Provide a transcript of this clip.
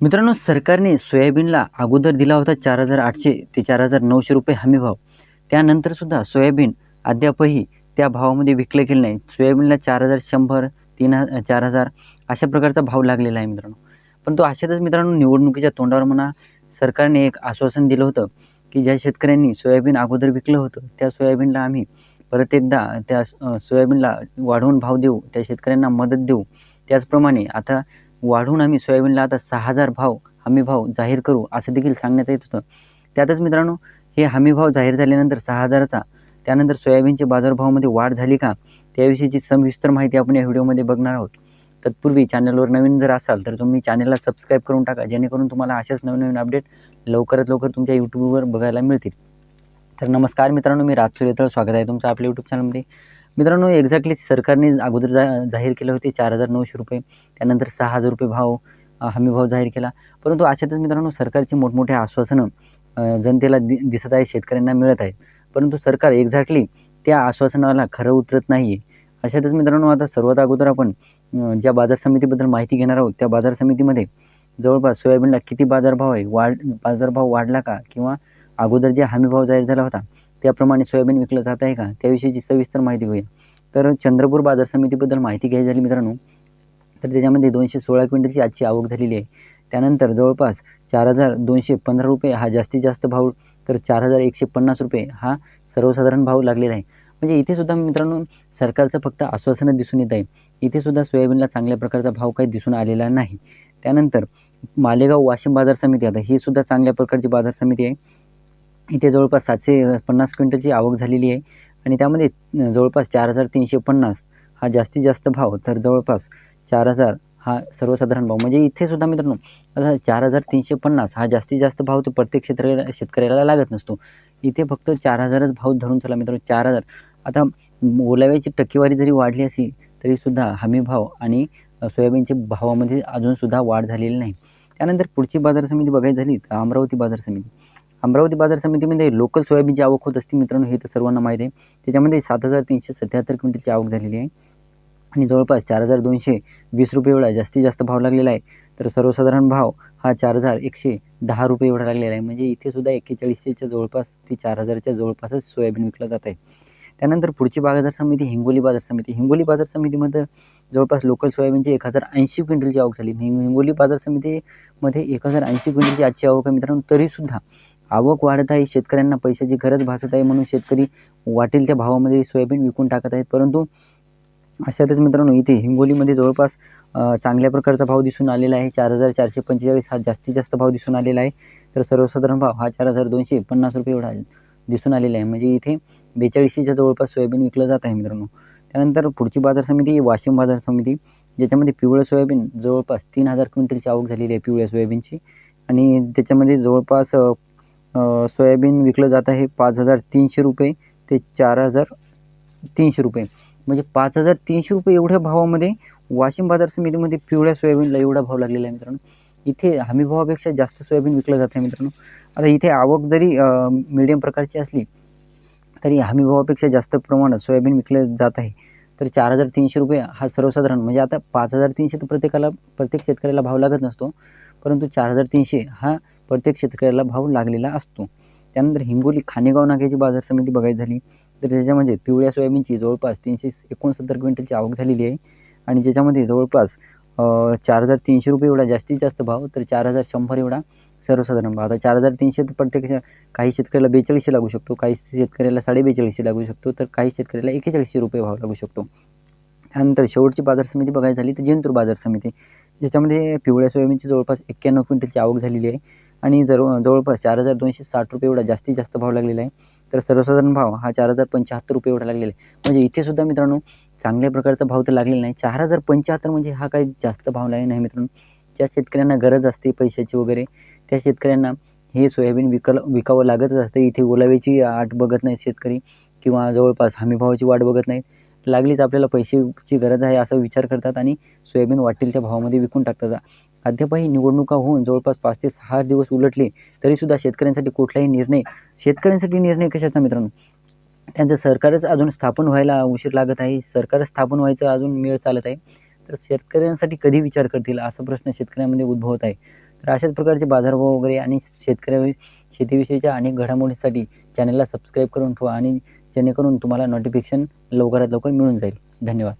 मित्रांनो सरकारने सोयाबीनला अगोदर दिला होता चार हजार आठशे ते चार हजार नऊशे रुपये हमीभाव त्यानंतरसुद्धा सोयाबीन अद्यापही त्या भावामध्ये विकलं गेलं नाही. सोयाबीनला चार हजार शंभर तीन ह चार हजार अशा प्रकारचा भाव लागलेला आहे मित्रांनो. पण तो अशातच मित्रांनो निवडणुकीच्या तोंडावर म्हणा सरकारने एक आश्वासन दिलं होतं की ज्या शेतकऱ्यांनी सोयाबीन अगोदर विकलं होतं त्या सोयाबीनला आम्ही परत एकदा त्या सोयाबीनला वाढवून भाव देऊ त्या शेतकऱ्यांना मदत देऊ. त्याचप्रमाणे आता वाढवून आम्ही सोयाबीनला आता सहा हजार भाव हमी भाव जाहीर करू असं देखील सांगण्यात येत होतं. त्यातच मित्रांनो हे हमी भाव जाहीर झाल्यानंतर सहा हजाराचा त्यानंतर सोयाबीनच्या बाजारभावामध्ये वाढ झाली का? त्याविषयीची सविस्तर माहिती आपण या व्हिडिओमध्ये बघणार आहोत. तत्पूर्वी चॅनलवर नवीन जर असाल तर तुम्ही चॅनलला सबस्क्राईब करून टाका जेणेकरून तुम्हाला अशाच नवीन नवीन अपडेट लवकरात लवकर तुमच्या यूट्यूबवर बघायला मिळतील. तर नमस्कार मित्रांनो मी राजसूर येतळ स्वागत आहे तुमचं आपल्या यूट्यूब चॅनलमध्ये मित्रांनो एक्झॅक्टली सरकारने अगोदर जा जाहीर केले होते चार हजार नऊशे रुपये. त्यानंतर सहा हजार रुपये भाव हमीभाव हमी भाव जाहीर केला. परंतु अशातच मित्रांनो सरकारची मोठमोठे आश्वासनं जनतेला दि दिसत आहे शेतकऱ्यांना मिळत आहेत. परंतु सरकार एक्झॅक्टली त्या आश्वासनाला खरं उतरत नाही आहे अशातच मित्रांनो आता सर्वात अगोदर आपण ज्या बाजार समितीबद्दल माहिती घेणार आहोत त्या बाजार समितीमध्ये जवळपास सोयाबीनला किती बाजारभाव आहे? वाढ बाजारभाव वाढला का? किंवा अगोदर जे हमीभाव जाहीर झाला होता त्याप्रमाणे सोयाबीन विकलं जात आहे का? त्याविषयीची सविस्तर माहिती घेऊया तर चंद्रपूर बाजार समितीबद्दल माहिती घ्यायची झाली मित्रांनो तर त्याच्यामध्ये दोनशे सोळा क्विंटलची आजची आवक झालेली आहे. त्यानंतर जवळपास चार हजार दोनशे पंधरा रुपये हा जास्तीत जास्त भाव तर चार हजार एकशे पन्नास रुपये हा सर्वसाधारण भाव लागलेला आहे. म्हणजे इथेसुद्धा मित्रांनो सरकारचं फक्त आश्वासनं दिसून येत आहे. इथेसुद्धा सोयाबीनला चांगल्या प्रकारचा भाव काही दिसून आलेला नाही. त्यानंतर मालेगाव वाशिम बाजार समिती आता ही सुद्धा चांगल्या प्रकारची बाजार समिती आहे. इथे जवळपास सातशे पन्नास क्विंटलची आवक झालेली आहे. आणि त्यामध्ये जवळपास चार हजार तीनशे पन्नास हा जास्तीत जास्त भाव तर जवळपास चार हजार हा सर्वसाधारण भाव. म्हणजे इथेसुद्धा मित्रांनो आता चार हजार तीनशे पन्नास हा जास्तीत जास्त भाव तो प्रत्येक क्षेत्र शेतकऱ्याला लागत नसतो. इथे फक्त चार हजारच भाव धरून चला मित्रांनो चार हजार. आता ओलाव्याची टक्केवारी जरी वाढली असली तरीसुद्धा हमी भाव आणि सोयाबीनच्या भावामध्ये अजूनसुद्धा वाढ झालेली नाही. त्यानंतर पुढची बाजार समिती बघायची झाली तर अमरावती बाजार समिती. अमरावती बाजार समितीमध्ये लोकल सोयाबीनची आवक होत असते मित्रांनो हे तर सर्वांना माहीत आहे. त्याच्यामध्ये सात हजार तीनशे सत्याहत्तर क्विंटलची आवक झालेली आहे. आणि जवळपास चार हजार दोनशे वीस रुपये एवढा जास्तीत जास्त भाव लागलेला आहे. तर सर्वसाधारण भाव हा चार हजार एकशे दहा रुपये एवढा लागलेला आहे. म्हणजे इथे सुद्धा एक्केचाळीसशेच्या जवळपास ते चार हजारच्या जवळपासच सोयाबीन विकला जात आहे. त्यानंतर पुढची बाजार समिती हिंगोली बाजार समिती. हिंगोली बाजार समितीमध्ये जवळपास लोकल सोयाबीनची एक हजार ऐंशी क्विंटलची आवक झाली. हिंग हिंगोली बाजार समितीमध्ये एक हजार ऐंशी क्विंटलची आजची आवक आहे मित्रांनो तरीसुद्धा आवक वाढत आहे. शेतकऱ्यांना पैशाची गरज भासत आहे म्हणून शेतकरी वाटेल त्या भावामध्ये सोयाबीन विकून टाकत आहेत. परंतु अशातच मित्रांनो इथे हिंगोलीमध्ये जवळपास चांगल्या प्रकारचा भाव दिसून आलेला आहे. चार हजार चारशे पंचेचाळीस हा जास्तीत जास्त भाव दिसून आलेला आहे. तर सर्वसाधारण भाव हा चार हजार दोनशे पन्नास रुपये एवढा दिसून आलेला आहे. म्हणजे इथे बेचाळीसशेच्या जवळपास सोयाबीन विकलं जात आहे मित्रांनो. त्यानंतर पुढची बाजार समिती ही वाशिम बाजार समिती ज्याच्यामध्ये पिवळं सोयाबीन जवळपास तीन हजार क्विंटलची आवक झालेली आहे पिवळ्या सोयाबीनची. आणि त्याच्यामध्ये जवळपास सोयाबीन विकलं जात आहे पाच हजार तीनशे रुपये ते चार हजार तीनशे रुपये. म्हणजे पाच हजार तीनशे रुपये एवढ्या भावामध्ये वाशिम बाजार समितीमध्ये पिवळ्या सोयाबीनला एवढा भाव लागलेला आहे मित्रांनो. इथे हमी भावापेक्षा जास्त सोयाबीन विकलं जात आहे मित्रांनो. आता इथे आवक जरी मीडियम प्रकारची असली तरी हमी भावापेक्षा जास्त प्रमाणात सोयाबीन विकलं जात आहे. तर चार हजार तीनशे रुपये हा सर्वसाधारण म्हणजे आता पाच हजार तीनशे तर प्रत्येकाला प्रत्येक शेतकऱ्याला भाव लागत नसतो. परंतु चार हजार तीनशे हा प्रत्येक शेतकऱ्याला भाव लागलेला असतो. त्यानंतर हिंगोली खानेगाव नाक्याची बाजार समिती बघायची झाली. तर त्याच्यामध्ये पिवळ्या सोयाबीनची जवळपास तीनशे एकोणसत्तर क्विंटलची आवक झालेली आहे. आणि ज्याच्यामध्ये जवळपास चार हजार तीनशे रुपये एवढा जास्तीत जास्त भाव तर चार हजार शंभर एवढा सर्वसाधारण भाव. आता चार हजार तीनशे तर प्रत्येक काही शेतकऱ्याला बेचाळीसशे लागू शकतो काही शेतकऱ्याला साडे बेचाळीसशे लागू शकतो तर काही शेतकऱ्याला एकेचाळीसशे रुपये भाव लागू शकतो. त्यानंतर शेवटची बाजार समिती बघायची झाली तर जिंतूर बाजार समिती. ज्याच्यामध्ये पिवळ्या सोयाबीनची जवळपास एक्क्याण्णव क्विंटलची आवक झालेली आहे. आणि जर जवळपास चार हजार दोनशे साठ रुपये एवढा जास्तीत जास्त भाव लागलेला आहे. तर सर्वसाधारण भाव हा चार हजार पंच्याहत्तर रुपये एवढा लागलेला आहे. म्हणजे इथेसुद्धा मित्रांनो चांगल्या प्रकारचा भाव तर लागलेला नाही. चार हजार पंच्याहत्तर म्हणजे हा काही जास्त भाव लागला नाही मित्रांनो. ज्या शेतकऱ्यांना गरज असते पैशाची वगैरे त्या शेतकऱ्यांना हे सोयाबीन विकल विकावं लागतच असतं. इथे ओलाव्याची आट बघत नाही शेतकरी किंवा जवळपास हमीभावाची वाट बघत नाहीत. लागलीच आपल्याला पैशाची गरज आहे असा विचार करतात आणि सोयाबीन वाटेल त्या भावामध्ये विकून टाकतात. अद्यापही निवडणुका होऊन जवळपास पाच ते सहा दिवस उलटले तरीसुद्धा शेतकऱ्यांसाठी कुठलाही निर्णय शेतकऱ्यांसाठी निर्णय कशाचा मित्रांनो? त्यांचं सरकारच अजून स्थापन व्हायला उशीर लागत आहे. सरकारच स्थापन व्हायचं अजून मेळ चालत आहे. तर शेतकऱ्यांसाठी कधी विचार करतील असा प्रश्न शेतकऱ्यांमध्ये उद्भवत आहे. तर अशाच प्रकारचे बाजारभाव वगैरे आणि शेतकऱ्या शेतीविषयीच्या अनेक घडामोडीसाठी चॅनलला सबस्क्राईब करून ठेवा आणि जेणेकरून तुम्हाला नोटिफिकेशन लवकरात लवकर मिळून जाईल. धन्यवाद.